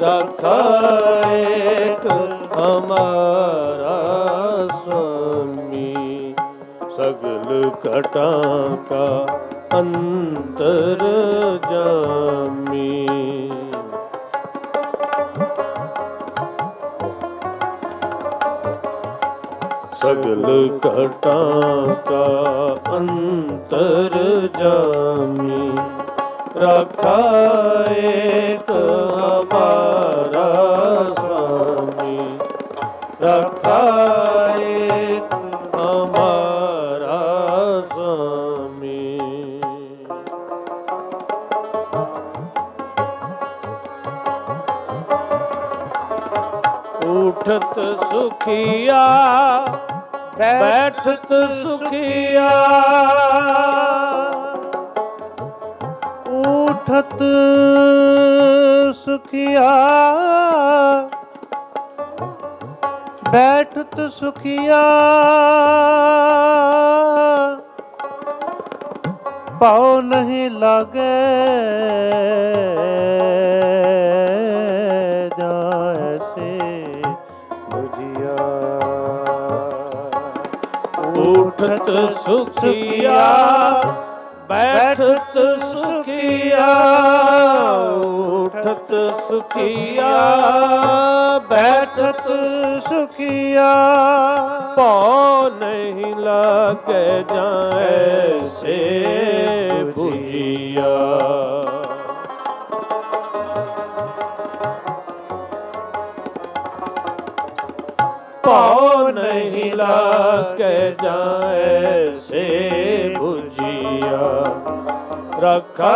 रखा एक हमारा स्वामी सगल घटा का अंतर जामी सगल घटा का अंतर जामी रखा एक हमारा ਬੈਠਤ ਸੁਖੀਆ ਬੈਠਤ ਸੁਖੀਆ। ਉਠਤ ਸੁਖੀਆ ਬੈਠਤ ਸੁਖੀਆ। ਪਾਉ ਨਹੀਂ ਲਾਗੇ। ਉਠਤ ਸੁਖਿਆ ਬੈਠਤ ਸੁਖਿਆ ਉਠਤ ਸੁਖਿਆ ਬੈਠਤ ਸੁਖਿਆ। ਭਉ ਨਹੀਂ ਲਾਗੇ ਜਾਏ ਸੇ ਬੁਝਿਆ। ਮਿਲਾ ਕੇ ਜਾਏ ਸੇ 부ਜੀਆ ਰਖਾ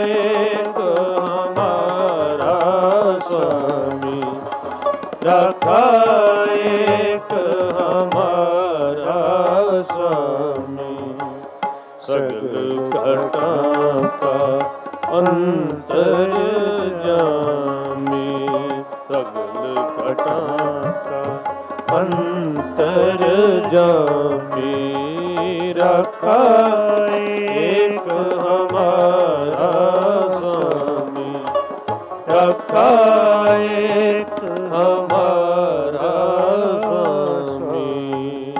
ਏਕ ਹਮਾਰਾ ਸਵਾਮੀ। ਰਖਾ ਏਕ ਹਮਾਰਾ ਸਵਾਮੀ। ਸਗਲ ਘਟਾਂ ਕਾ ਅੰਤਰ ਜਾਮੀ। ਸਗਲ ਘਟਾਂ ਅੰਤਰ ਜਾਮੀ ਰਖਾ ਏਕ ਹਮਾਰਾ ਸਾਮੀ ਰਖਾ ਏਕ ਹਮਾਰਾ ਸਾਮੀ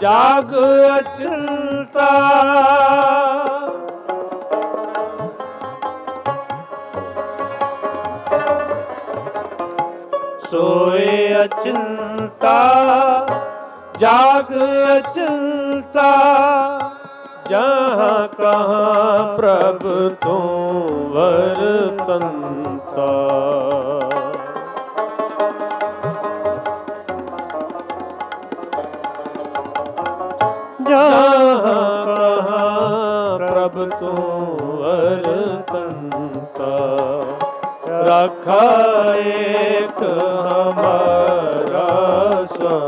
ਜਾਗ ਅਚਲਤਾ। ਸੋਏ ਅਚਲਤਾ ਜਾਗ ਅਚਲਤਾ। ਜਹਾਂ ਕਹਾਂ ਪ੍ਰਭ ਤੂੰ ਵਰਤੰਤਾ ਜਹਾਂ ਕਹਾ ਤੂੰ ਵਰਤੰਤਾ ਹਮਾਰਾ ਸਾ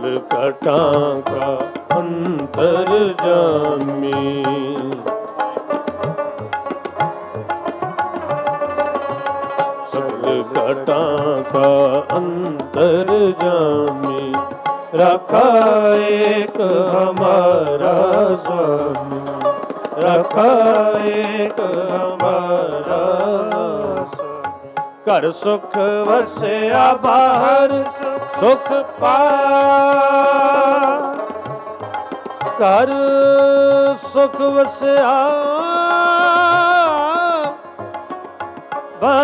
ਕਾਲ ਕਟਾਂ ਕਾ ਅੰਤਰ ਜਾਮੀ। ਸਗਲ ਕਟਾਂ ਕਾ ਅੰਤਰ ਜਾਮੀ। ਰਖਾ ਏਕ ਹਮਾਰਾ ਸੁਆਮੀ ਰਖਾ ਏਕ ਹਮਾਰਾ ਘਰ ਸੁਖ ਵਸਿਆ ਬਾਹਰ ਸੁਖ ਪਾਇਆ ਘਰ ਸੁਖ ਵਸਿਆ। ਬਾ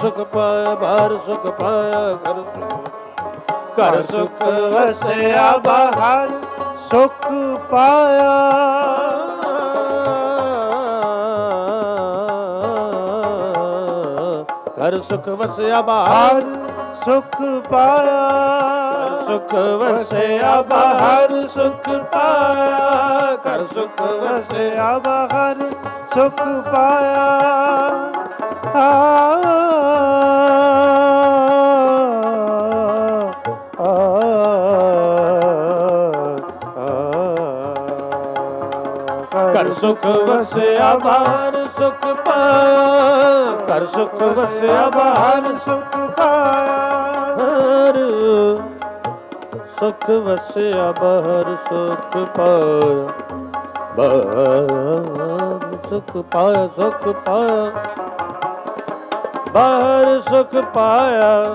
ਸੁਖ ਪਾਇਆ ਬਾਹਰ ਸੁਖ ਪਾਇਆ ਘਰ ਸੁਖ ਘਰ ਸੁਖ ਵਸਿਆ ਬਾਹਰ ਸੁਖ ਪਾਇਆ। ਘਰ ਸੁਖ ਵਸਿਆ ਬਾਹਰ ਹਰ ਸੁਖ ਪਾਇਆ। ਸੁਖ ਵਸਿਆ ਬਹਰ ਸੁਖ ਪਾਇਆ। ਕਰ ਸੁਖ ਵਸਿਆ ਬਾਹਰ ਸੁਖ ਪਾਇਆ। ਕਰ ਸੁਖ ਵਸਿਆ ਬਾਹਰ ਸੁਖ ਪਾ ਕਰ ਸੁਖ ਵਸਿਆ ਬਾਹਰ ਸੁਖ ਪਾਇਆ। ਹਰ ਸੁਖ ਵਸਿਆ ਬਾਹਰ ਸੁਖ ਪਾਇਆ। ਬਾਹਰ ਸੁਖ ਪਾਇਆ ਸੁਖ ਪਾਇਆ। ਬਾਹਰ ਸੁਖ ਪਾਇਆ,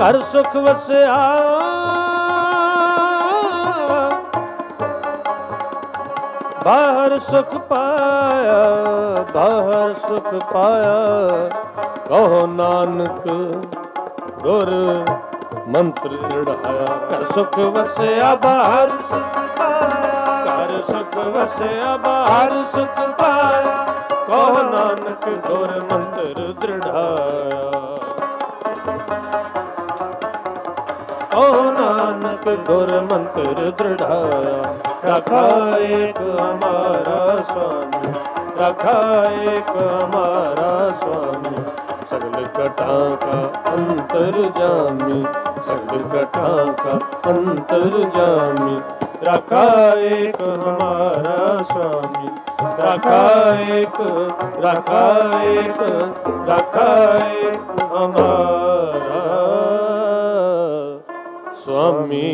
ਘਰ ਸੁਖ ਵਸਿਆ। ਬਾਹਰ ਸੁਖ ਪਾਇਆ, ਬਾਹਰ ਸੁਖ ਪਾਇਆ। ਕਹੋ ਨਾਨਕ ਗੁਰ ਮੰਤਰ ਲੜਾਇਆ ਘਰ ਸੁਖ ਵਸਿਆ, ਬਾਹਰ ਸੁਖ ਪਾਇਆ। ਘਰ ਸੁਖ ਵਸਿਆ, ਬਾਹਰ ਸੁਖ ਪਾਇਆ। ਕਹੋ ਨਾਨਕ ਗੁਰ ਮੰਤਰ ਦ੍ਰਿੜਾਇਆ ਓ ਨਾਨਕ ਗੁਰ ਮੰਤਰ ਦ੍ਰਿੜਾਇਆ ਰਖਾ ਏਕ ਹਮਾਰਾ ਸੁਆਮੀ ਰਖਾ ਏਕ ਹਮਾਰਾ ਸੁਆਮੀ ਸਗਲ ਕਟਾਂ ਕਾ ਅੰਤਰ ਜਾਮੀ ਸਗਲ ਕਟਾਂ ਕਾ ਅੰਤਰ ਜਾਮੀ। ਰਖਾ ਏਕ ਹਮਾਰਾ ਸੁਆਮੀ ਰਖਾ ਏਕ ਰਖਾ ਏਕ ਰਖਾ ਏਕ ਹਮਾਰਾ ਸੁਆਮੀ